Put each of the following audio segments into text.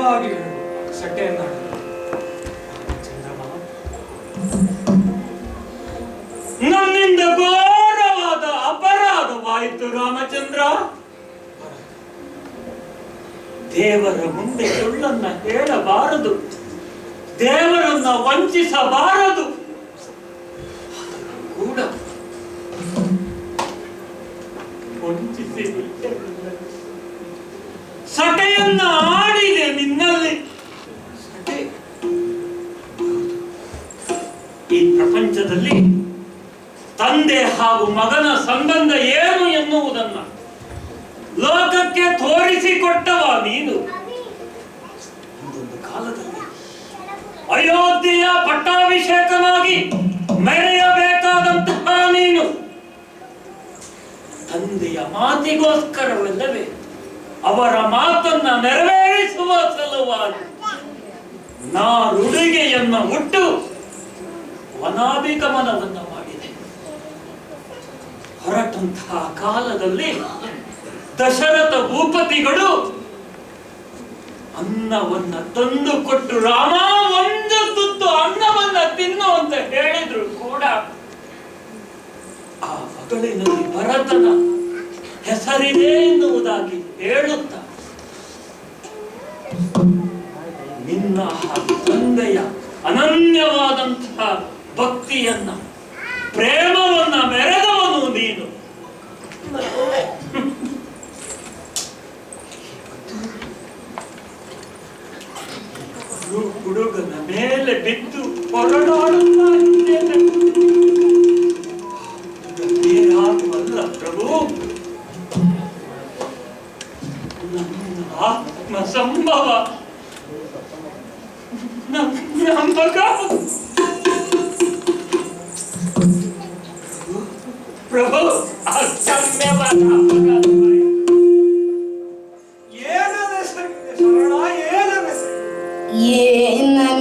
ನೇರವಾಗಿ ಹೇಳು ನನ್ನಿಂದ ಘೋರವಾದ ಅಪರಾಧವಾಯಿತು ರಾಮಚಂದ್ರ. ದೇವರ ಮುಂದೆ ಸುಳ್ಳನ್ನ ಹೇಳಬಾರದು. ದೇವರನ್ನ ವಂಚಿಸಬಾರದು. ಕೂಡ ವಂಚಿಸಿ ಸಟೆಯನ್ನ ಈ ಪ್ರಪಂಚದಲ್ಲಿ ತಂದೆ ಹಾಗೂ ಮಗನ ಸಂಬಂಧ ಏನು ಎನ್ನುವುದನ್ನ ಲೋಕಕ್ಕೆ ತೋರಿಸಿಕೊಟ್ಟವ ನೀನು. ಒಂದೊಂದು ಕಾಲದಲ್ಲಿ ಅಯೋಧ್ಯೆಯ ಪಟ್ಟಾಭಿಷೇಕವಾಗಿ ಮೆರೆಯಬೇಕಾದಂತಹ ನೀನು. ತಂದೆಯ ಮಾತಿಗೋಸ್ಕರವಲ್ಲವೇ ಅವರ ಮಾತನ್ನ ನೆರವೇರಿಸುವ ಸಲುವಾಗಿ ನಾ ನಾರುಡುಗೆಯನ್ನ ಹುಟ್ಟು ವನಾಭಿಗಮನವನ್ನ ಮಾಡಿದೆ ಹೊರಟಂತಹ ಕಾಲದಲ್ಲಿ ದಶರಥ ಭೂಪತಿಗಳು ಅನ್ನವನ್ನ ತಂದು ಕೊಟ್ಟು ರಾಮ ಒಂದು ತುತ್ತು ಅನ್ನವನ್ನ ತಿನ್ನು ಅಂತ ಹೇಳಿದ್ರು ಕೂಡ ಆ ಮಗಳಿನಲ್ಲಿ ಭರತನ ಹೆಸರಿದೆ ಎನ್ನುವುದಾಗಿ ಹೇಳುತ್ತ. ನಿನ್ನ ತಂದೆಯ ಅನನ್ಯವಾದಂತಹ ಭಕ್ತಿಯನ್ನ ಪ್ರೇಮವನ್ನ ಮೆರೆದವನು ನೀನು.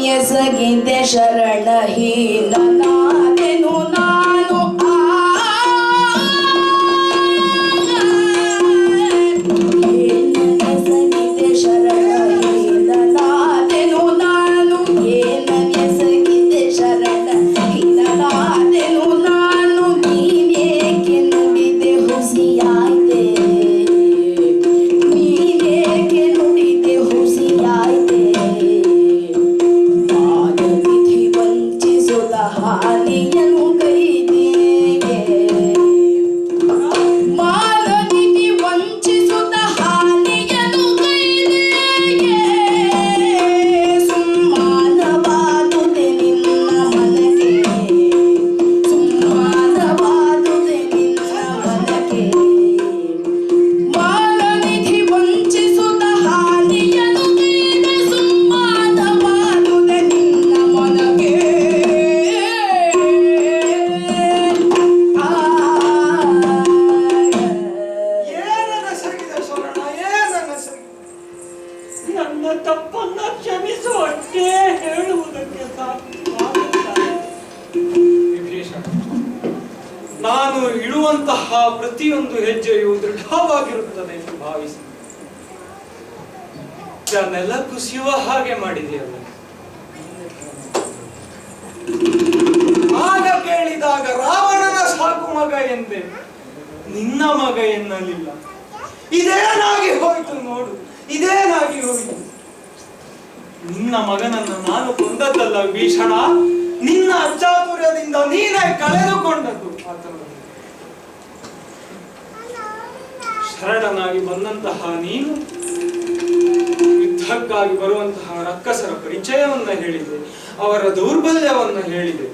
ಏನನ್ಯಸಗಿದ್ದೆ ಶರಣ ನಿನ್ನ ಮಗ ಎನ್ನಲಿಲ್ಲ. ಇದೇನಾಗಿ ಹೋಯಿತು ನೋಡು. ಇದೇನಾಗಿ ಹೋಯಿತು? ನಿನ್ನ ಮಗನನ್ನು ನಾನು ಕೊಂದದ್ದಲ್ಲ ಭೀಷಣ? ನಿನ್ನ ಅಚ್ಚಾತುರ್ಯದಿಂದ ನೀನೇ ಕಳೆದುಕೊಂಡದ್ದು. ಶರಣನಾಗಿ ಬಂದಂತಹ ನೀನು ಯುದ್ಧಕ್ಕಾಗಿ ಬರುವಂತಹ ರಕ್ಕಸರ ಪರಿಚಯವನ್ನ ಹೇಳಿದೆ, ಅವರ ದೌರ್ಬಲ್ಯವನ್ನ ಹೇಳಿದೆ.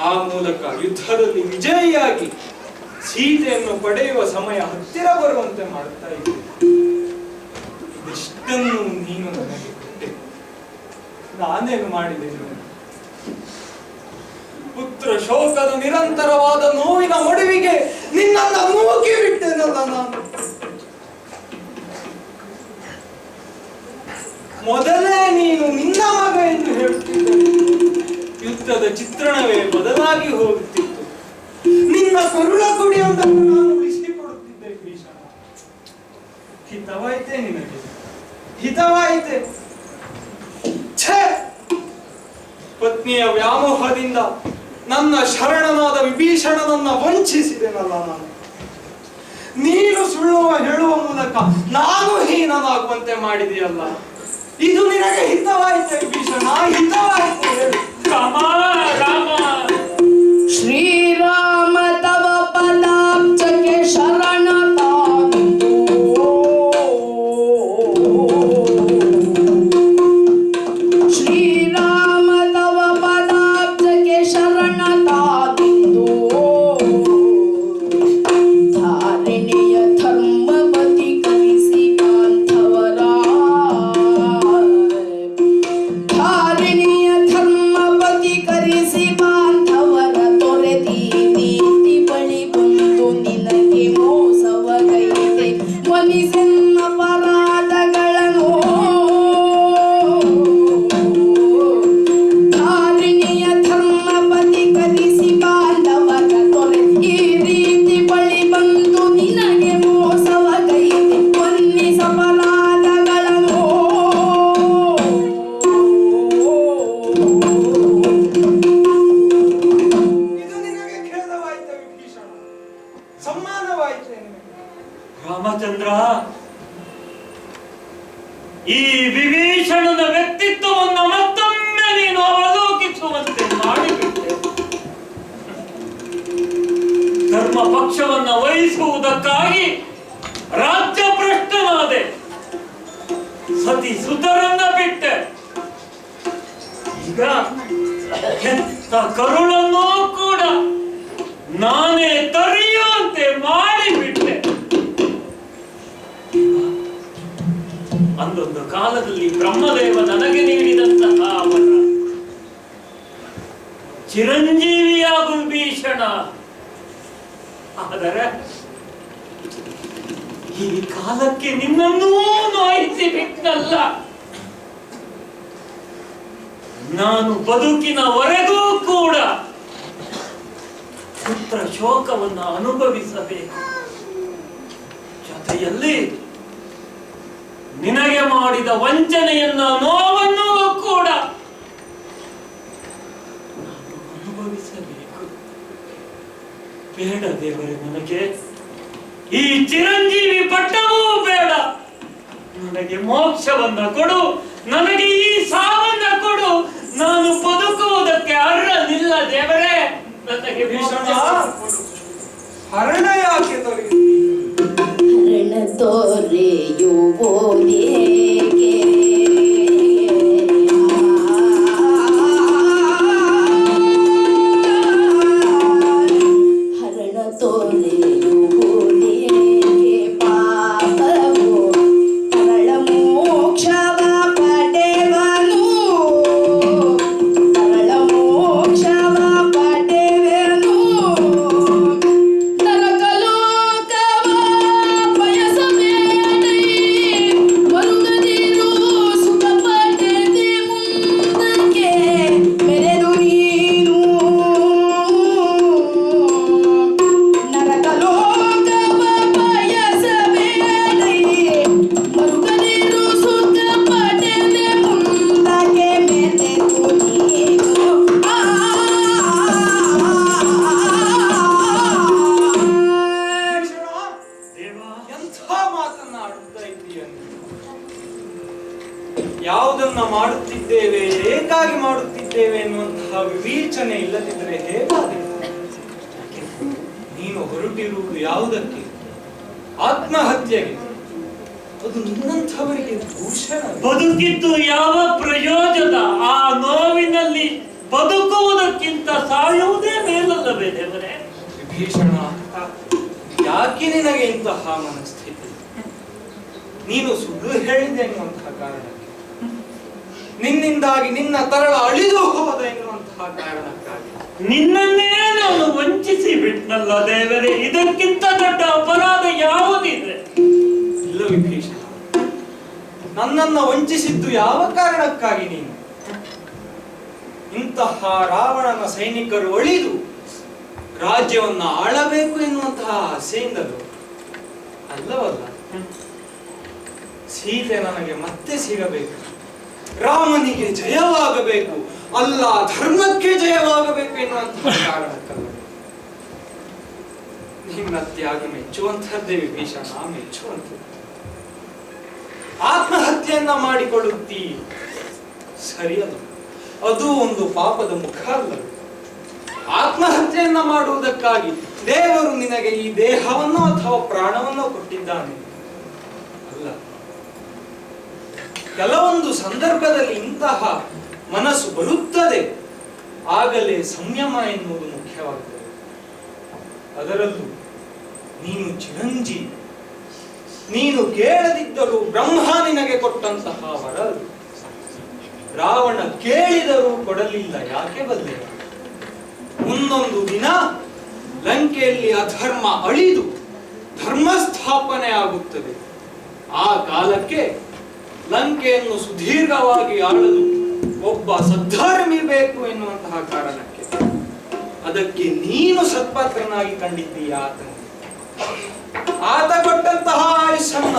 ಆ ಮೂಲಕ ಯುದ್ಧದಲ್ಲಿ ವಿಜಯಿಯಾಗಿ ಸೀತೆಯನ್ನು ಪಡೆಯುವ ಸಮಯ ಹತ್ತಿರ ಬರುವಂತೆ ಮಾಡುತ್ತಾ ಇದ್ದೆ. ಇದಿಷ್ಟನ್ನು ನೀನು ನನಗೆ ನಾನೇನು ಮಾಡಿದೆ ಪುತ್ರ ಶೋಕದ ನಿರಂತರವಾದ ನೋವಿನ ಮಡುವಿಗೆ ನಿನ್ನನ್ನು ಮೂಕಿ ಬಿಟ್ಟೆನಲ್ಲ ನಾನು. ಮೊದಲೇ ನೀನು ನಿನ್ನ ಮಗ ಎಂದು ಹೇಳುತ್ತಿದ್ದ ಯುದ್ಧದ ಚಿತ್ರಣವೇ ಬದಲಾಗಿ ಹೋಗುತ್ತಿತ್ತು ನಿನ್ನ ಕರುಳ ಅಂತ ನಾನು ಮುನ್ನೂಡುತ್ತಿದ್ದೆ ಭೀಷ ಹಿತವಾಯ್ತೆ ನಿನಗೆ. ಹಿತವಾಯಿತೆ. ಛೇ! ಪತ್ನಿಯ ವ್ಯಾಮೋಹದಿಂದ ನನ್ನ ಶರಣನಾದ ವಿಭೀಷಣನನ್ನ ವಂಚಿಸಿದೆನಲ್ಲ ನಾನು. ನೀನು ಸುಳ್ಳುವ ಹೇಳುವ ಮೂಲಕ ನಾನು ಹೀನನಾಗುವಂತೆ ಮಾಡಿದೆಯಲ್ಲ. ಇದು ನಿನಗೆ ಹಿತವಾಯಿತೆ ವಿಭೀಷಣ. ಹಿತವಾಯಿತೆ. ರಾಮ ರಾಮ. ಶ್ರೀರಾಮ ಪಕ್ಷವನ್ನ ವಹಿಸುವುದಕ್ಕಾಗಿ ರಾಜ್ಯ ಭ್ರಷ್ಟನಾದೆ ಸತಿ ಸುತರನ್ನ ಬಿಟ್ಟೆ. ಈಗ ಎಂತ ಕರುಳನ್ನು ಕೂಡ ನಾನೇ ತರಿಯುವಂತೆ ಮಾಡಿಬಿಟ್ಟೆ. ಅಂದೊಂದು ಕಾಲದಲ್ಲಿ ಬ್ರಹ್ಮದೇವ ನನಗೆ ನೀಡಿದಂತಹ ಅವರ ಚಿರಂಜೀವಿಯಾಗು ಭೀಷಣ. ಆದರೆ ಈ ಕಾಲಕ್ಕೆ ನಿನ್ನನ್ನೂ ನೋಯಿಸಿ ಬಿಟ್ಟನಲ್ಲ ನಾನು ಬದುಕಿನವರೆಗೂ ಕೂಡ ಪುತ್ರ ಶೋಕವನ್ನು ಅನುಭವಿಸಬೇಕು. ಜೊತೆಯಲ್ಲಿ ನಿನಗೆ ಮಾಡಿದ ವಂಚನೆಯನ್ನ ನೋವನ್ನು ಕೂಡ ನಾನು ಅನುಭವಿಸಬೇಕು ಬೇಡ ದೇವರೇ ನನಗೆ ಈ ಚಿರಂಜೀವಿ ಪಟ್ಟವೂ ಬೇಡ. ನನಗೆ ಮೋಕ್ಷವನ್ನ ಕೊಡು ನನಗೆ ಈ ಸಾವನ್ನ ಕೊಡು. ನಾನು ಬದುಕುವುದಕ್ಕೆ ಅರ್ಹನಿಲ್ಲ ದೇವರೇ. ನನಗೆ. ಹರಣ ಯಾಕೆ ತೋರಿ ಹರಣ ಹರಣ ವಿವೇಚನೆ ಇಲ್ಲದಿದ್ದರೆ ಹೇಗಾದೀತು ನೀನು ಹೊರಟಿರುವುದು ಯಾವುದಕ್ಕೆ? ಆತ್ಮಹತ್ಯೆಗೆ. ಅದು ನಿನ್ನಂಥವರಿಗೆ ಭೂಷಣ ಬದುಕಿದ್ದು ಯಾವ ಪ್ರಯೋಜನ ಆ ನೋವಿನಲ್ಲಿ ಬದುಕುವುದಕ್ಕಿಂತ ಸಾಯುವುದೇ ಮೇಲಲ್ಲವೇ ದೇವರೇ ವಿಭೀಷಣ ಯಾಕೆ ನಿನಗೆ ಇಂತಹ ಮನಸ್ಥಿತಿ? ನೀನು ಸುಳ್ಳು ಹೇಳಿದೆ ಎನ್ನುವಂತಹ ಕಾರಣಕ್ಕೆ. ನಿನ್ನಿಂದಾಗಿ ನಿನ್ನ ತರಳ ಅಳಿದು ಹೋದ ನಿನ್ನನ್ನೇ ನಾನು ವಂಚಿಸಿ ಬಿಟ್ನಲ್ಲ ದೇವರೇ ಇದಕ್ಕಿಂತ ದೊಡ್ಡ ಅಪರಾಧ ಯಾವುದಿದೆ? ಇಲ್ಲ ವಿಭೀಷಣ ನನ್ನನ್ನ ವಂಚಿಸಿದ್ದು ಯಾವ ಕಾರಣಕ್ಕಾಗಿ ನೀನು? ಇಂತಹ ರಾವಣನ ಸೈನಿಕರು ಒಳಿದು ರಾಜ್ಯವನ್ನ ಆಳಬೇಕು ಎನ್ನುವಂತಹ ಆಸೆಯಿಂದಲೂ ಅಲ್ಲವಲ್ಲ? ಸೀತೆ ನನಗೆ ಮತ್ತೆ ಸಿಗಬೇಕು ರಾಮನಿಗೆ ಜಯವಾಗಬೇಕು ಅಲ್ಲ ಧರ್ಮಕ್ಕೆ ಜಯವಾಗಬೇಕು ಎನ್ನುವಂತಹ ಕಾರಣಕ್ಕಲ್ಲ. ನಿನ್ನ ತ್ಯಾಗ ಮೆಚ್ಚುವಂತಹದ್ದೇ ವಿಭೀಷಣ ಮೆಚ್ಚುವಂಥದ್ದು. ಆತ್ಮಹತ್ಯೆಯನ್ನ ಮಾಡಿಕೊಳ್ಳುತ್ತೀ? ಸರಿಯದು ಅದು ಒಂದು ಪಾಪದ ಮುಖ ಅಲ್ಲ. ಆತ್ಮಹತ್ಯೆಯನ್ನ ಮಾಡುವುದಕ್ಕಾಗಿ ದೇವರು ನಿನಗೆ ಈ ದೇಹವನ್ನು ಅಥವಾ ಪ್ರಾಣವನ್ನು ಕೊಟ್ಟಿದ್ದಾನೆ. ಅಲ್ಲ. ಕೆಲವೊಂದು ಸಂದರ್ಭದಲ್ಲಿ ಇಂತಹ ಮನಸ್ಸು ಬರುತ್ತದೆ. ಆಗಲೇ ಸಂಯಮ ಎನ್ನುವುದು ಮುಖ್ಯವಾಗುತ್ತದೆ ಅದರಲ್ಲೂ ನೀನು ಚಿರಂಜಿ ನೀನು ಕೇಳದಿದ್ದರೂ ಬ್ರಹ್ಮ ನಿನಗೆ ಕೊಟ್ಟಂತಹ ವರ ರಾವಣ ಕೇಳಿದರೂ ಕೊಡಲಿಲ್ಲ, ಯಾಕೆ ಬಲ್ಲೆ? ಮುಂದೊಂದು ದಿನ ಲಂಕೆಯಲ್ಲಿ ಅಧರ್ಮ ಅಳಿದು ಧರ್ಮ ಸ್ಥಾಪನೆ ಆಗುತ್ತದೆ. ಆ ಕಾಲಕ್ಕೆ ಲಂಕೆಯನ್ನು ಸುದೀರ್ಘವಾಗಿ ಆಳಲು ಒಬ್ಬ ಸದ್ಧರ್ಮಿ ಬೇಕು ಎನ್ನುವಂತಹ ಕಾರಣಕ್ಕೆ ಅದಕ್ಕೆ ನೀನು ಸತ್ಪಾತ್ರನಾಗಿ ಕಂಡಿದ್ದೀಯ ಆತ ಕೊಟ್ಟಂತಹ ಆಯುಷನ್ನ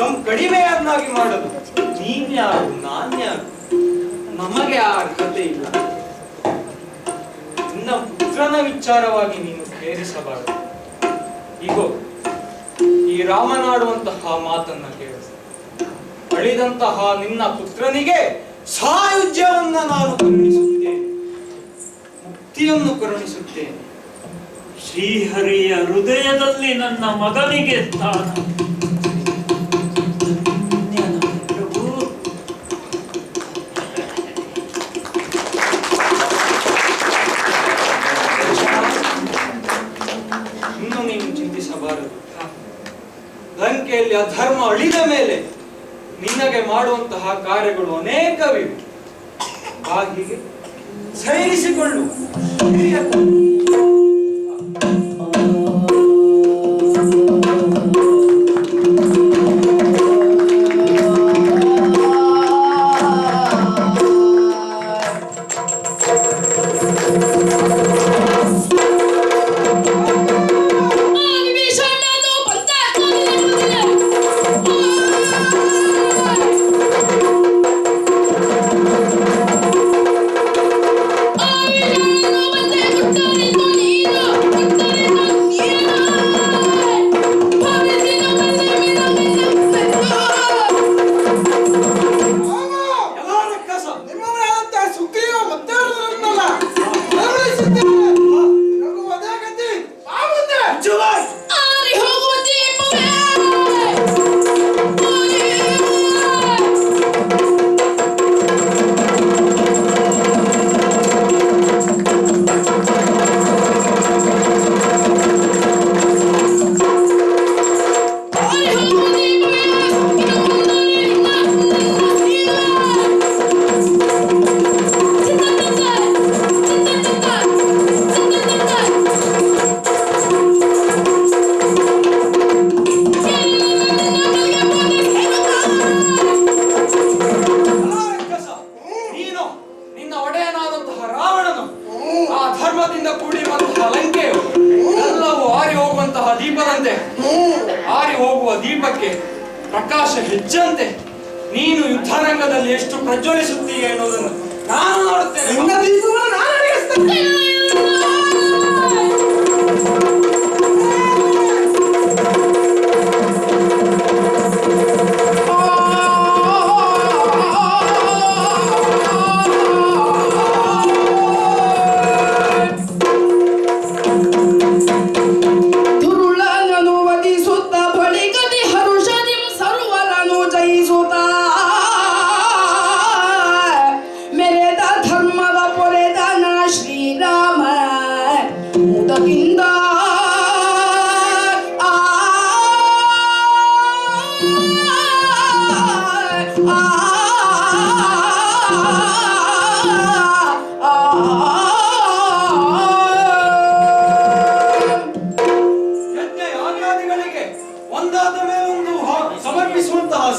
ನಮ್ ಕಡಿಮೆಯನ್ನಾಗಿ ಮಾಡಲು ನೀನ್ಯಾರು, ನಾನ್ಯಾರು? ನಮಗೆ ಆ ಅರ್ಹತೆ ಇಲ್ಲ. ನಿನ್ನ ಪುತ್ರನ ವಿಚಾರವಾಗಿ ನೀನು ಪ್ರೇರಿಸಬಾರದು ಈಗೋ ಈ ರಾಮನಾಡುವಂತಹ ಮಾತನ್ನ ಕೇಳಿಸ. ಅಳಿದಂತಹ ನಿನ್ನ ಪುತ್ರನಿಗೆ ಸಾಯುಜ್ಯವನ್ನ ನಾನು ಕರುಣಿಸುತ್ತೇನೆ ಮುಕ್ತಿಯನ್ನು ಕರುಣಿಸುತ್ತೇನೆ ಶ್ರೀಹರಿಯ ಹೃದಯದಲ್ಲಿ ನನ್ನ ಮಗನಿಗೆ ಸ್ಥಾನ. ಇನ್ನು ಚಿಂತಿಸಬಾರದು. ಲಂಕೆಯಲ್ಲಿ ಅಧರ್ಮ ಅಳಿದ ಮೇಲೆ ನಿನಗೆ ಮಾಡುವಂತಹ ಕಾರ್ಯಗಳು ಅನೇಕವಿವೆ. ಆ ಹೀಗೆ ಸೈರಿಸಿಕೊಳ್ಳು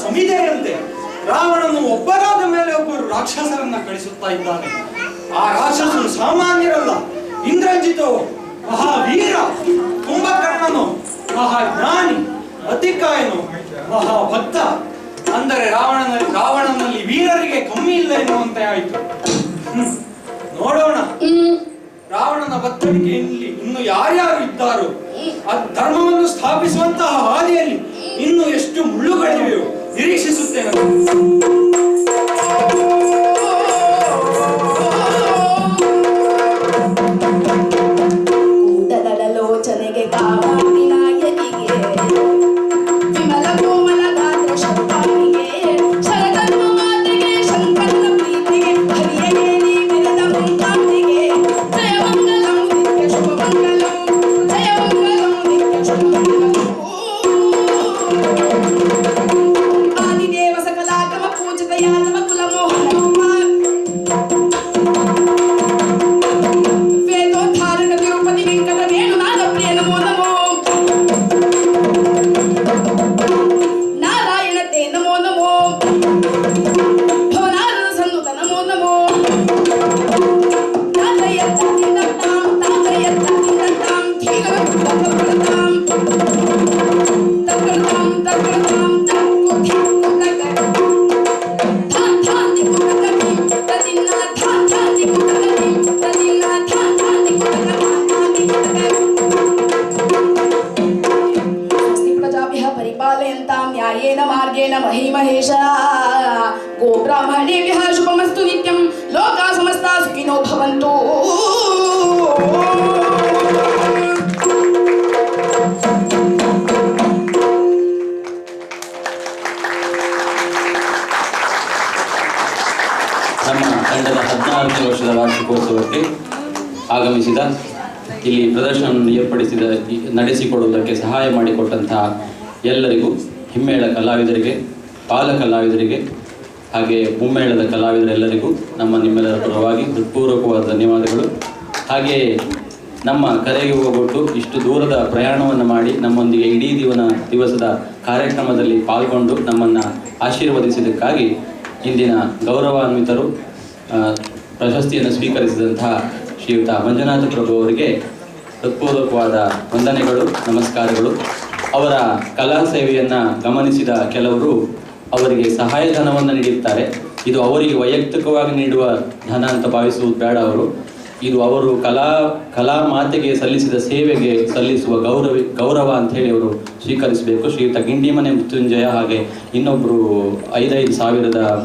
ಸಮಿತಿಯಂತೆ ರಾವಣನು ಒಬ್ಬರಾದ ಮೇಲೆ ಒಬ್ಬರು ರಾಕ್ಷಸರನ್ನ ಕಳಿಸುತ್ತಾ ಇದ್ದಾನೆ. ಆ ರಾಕ್ಷಸನು ಸಾಮಾನ್ಯರಲ್ಲ ಇಂದ್ರಜಿತವು ಮಹಾವೀರ, ಕುಂಭಕರ್ಣನು, ಮಹಾಜ್ಞಾನಿ, ಅತಿಕಾಯನು, ಮಹಾಭಕ್ತ. ಅಂದರೆ ರಾವಣನಲ್ಲಿ ರಾವಣನಲ್ಲಿ ವೀರರಿಗೆ ಕಮ್ಮಿ ಇಲ್ಲ ಎನ್ನುವಂತೆ ಆಯಿತು. ನೋಡೋಣ. ರಾವಣನ ಬತ್ತಳಿಕೆಯಲ್ಲಿ ಇನ್ನು ಯಾರ್ಯಾರು ಇದ್ದಾರೋ, ಆ ಧರ್ಮವನ್ನು ಸ್ಥಾಪಿಸುವಂತಹ ಹಾದಿಯಲ್ಲಿ ಇನ್ನು ಎಷ್ಟು ಮುಳ್ಳುಗಳಿವೆಯೋ ನಿರೀಕ್ಷಿಸುತ್ತೇನೆ. ವಾರ್ಷಿಕೋತ್ಸವಕ್ಕೆ ಆಗಮಿಸಿದ, ಇಲ್ಲಿ ಪ್ರದರ್ಶನವನ್ನು ಏರ್ಪಡಿಸಿದ, ನಡೆಸಿಕೊಡುವುದಕ್ಕೆ ಸಹಾಯ ಮಾಡಿಕೊಟ್ಟಂತಹ ಎಲ್ಲರಿಗೂ ಹಿಮ್ಮೇಳ ಕಲಾವಿದರಿಗೆ ಬಾಲ ಕಲಾವಿದರಿಗೆ ಹಾಗೆ ಮುಮ್ಮೇಳದ ಕಲಾವಿದರೆಲ್ಲರಿಗೂ ನಮ್ಮ ನಿಮ್ಮೆಲ್ಲರ ಪರವಾಗಿ ಹೃತ್ಪೂರ್ವಕವಾದ ಧನ್ಯವಾದಗಳು. ಹಾಗೆಯೇ ನಮ್ಮ ಕರೆಗೆ ಹೋಗೊಟ್ಟು ಇಷ್ಟು ದೂರದ ಪ್ರಯಾಣವನ್ನು ಮಾಡಿ ನಮ್ಮೊಂದಿಗೆ ಇಡೀ ದಿವನ, ದಿವಸದ ಕಾರ್ಯಕ್ರಮದಲ್ಲಿ ಪಾಲ್ಗೊಂಡು ನಮ್ಮನ್ನು ಆಶೀರ್ವದಿಸಿದ್ದಕ್ಕಾಗಿ ಇಂದಿನ ಗೌರವಾನ್ವಿತರು ಪ್ರಶಸ್ತಿಯನ್ನು ಸ್ವೀಕರಿಸಿದಂತಹ ಶ್ರೀಯುತ ಮಂಜುನಾಥ ಪ್ರಭು ಅವರಿಗೆ ಹೃತ್ಪೂರ್ವಕವಾದ ವಂದನೆಗಳು, ನಮಸ್ಕಾರಗಳು. ಅವರ ಕಲಾ ಸೇವೆಯನ್ನು ಗಮನಿಸಿದ ಕೆಲವರು ಅವರಿಗೆ ಸಹಾಯಧನವನ್ನು ನೀಡುತ್ತಾರೆ ಇದು ಅವರಿಗೆ ವೈಯಕ್ತಿಕವಾಗಿ ನೀಡುವ ಧನ ಅಂತ ಭಾವಿಸುವುದು ಬೇಡ ಅವರು. ಇದು ಅವರು ಕಲಾ ಕಲಾ ಮಾತೆಗೆ ಸಲ್ಲಿಸಿದ ಸೇವೆಗೆ ಸಲ್ಲಿಸುವ ಗೌರವ ಗೌರವ ಅಂತ ಹೇಳಿ ಅವರು ಸ್ವೀಕರಿಸಬೇಕು. ಶ್ರೀಯುತ ಗಿಂಡಿಮನೆ ಮೃತ್ಯುಂಜಯ ಹಾಗೆ ಇನ್ನೊಬ್ಬರು ಐದೈದು ಸಾವಿರದ